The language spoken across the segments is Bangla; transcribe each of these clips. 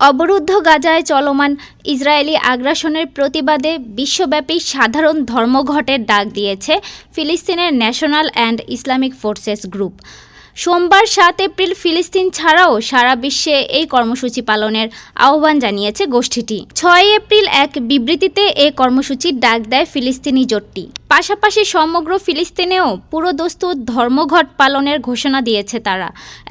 অবরুদ্ধ গাজায় চলমান ইসরায়েলি আগ্রাসনের প্রতিবাদে বিশ্বব্যাপী সাধারণ ধর্মঘটের ডাক দিয়েছে ফিলিস্তিনের national and Islamic forces group. সোমবার সাত এপ্রিল ফিলিস্তিন ছাড়াও সারা বিশ্বে এই কর্মসূচি পালনের আহ্বান জানিয়েছে গোষ্ঠীটি। ছয় এপ্রিল এক বিবৃতিতে এ কর্মসূচির ডাক দেয় ফিলিস্তিনি জোটটি। পাশাপাশি সমগ্র ফিলিস্তিনেও পুরোদস্তুর ধর্মঘট পালনের ঘোষণা দিয়েছে তারা।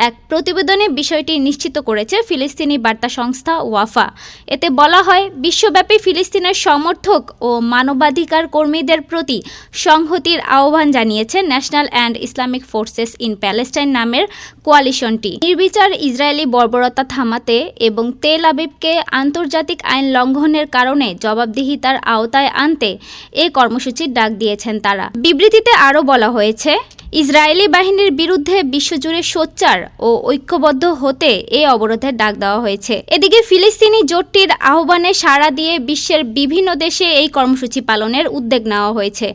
এক প্রতিবেদনে বিষয়টি নিশ্চিত করেছে ফিলিস্তিনি বার্তা সংস্থা ওয়াফা। এতে বলা হয়, বিশ্বব্যাপী ফিলিস্তিনের সমর্থক ও মানবাধিকার কর্মীদের প্রতি সংহতির আহ্বান জানিয়েছে national and Islamic forces in Palestine নামের কোয়ালিশনটি। নির্বিচার ইসরায়েলি বর্বরতা থামাতে এবং তেল আবিবকে আন্তর্জাতিক আইন লঙ্ঘনের কারণে জবাবদিহিতার আওতায় আনতে এ কর্মসূচির ডাক দিয়েছেন তারা। বিবৃতিতে আরও বলা হয়েছে, ইসরায়েলি বাহিনীর বিরুদ্ধে বিশ্বজুড়ে সোচ্চার ও ঐক্যবদ্ধ হতে এই অবরোধের ডাক দেওয়া হয়েছে। এদিকে ফিলিস্তিনি জোটটির আহ্বানে সাড়া দিয়ে বিশ্বের বিভিন্ন দেশে এই কর্মসূচি পালনের উদ্যোগ নেওয়া হয়েছে।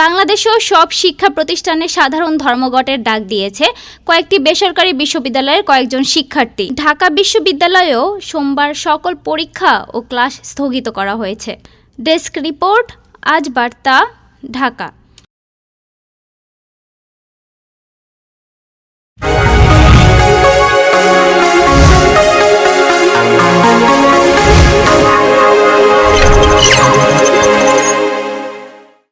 বাংলাদেশেও সব শিক্ষা প্রতিষ্ঠানে সাধারণ ধর্মঘটের ডাক দিয়েছে। কয়েকটি বেসরকারি বিশ্ববিদ্যালয়ের কয়েকজন শিক্ষার্থী। ঢাকা বিশ্ববিদ্যালয়েও সোমবার সকল পরীক্ষা ও ক্লাস স্থগিত করা হয়েছে। ডেস্ক রিপোর্ট, আজ বার্তা। ঢাকা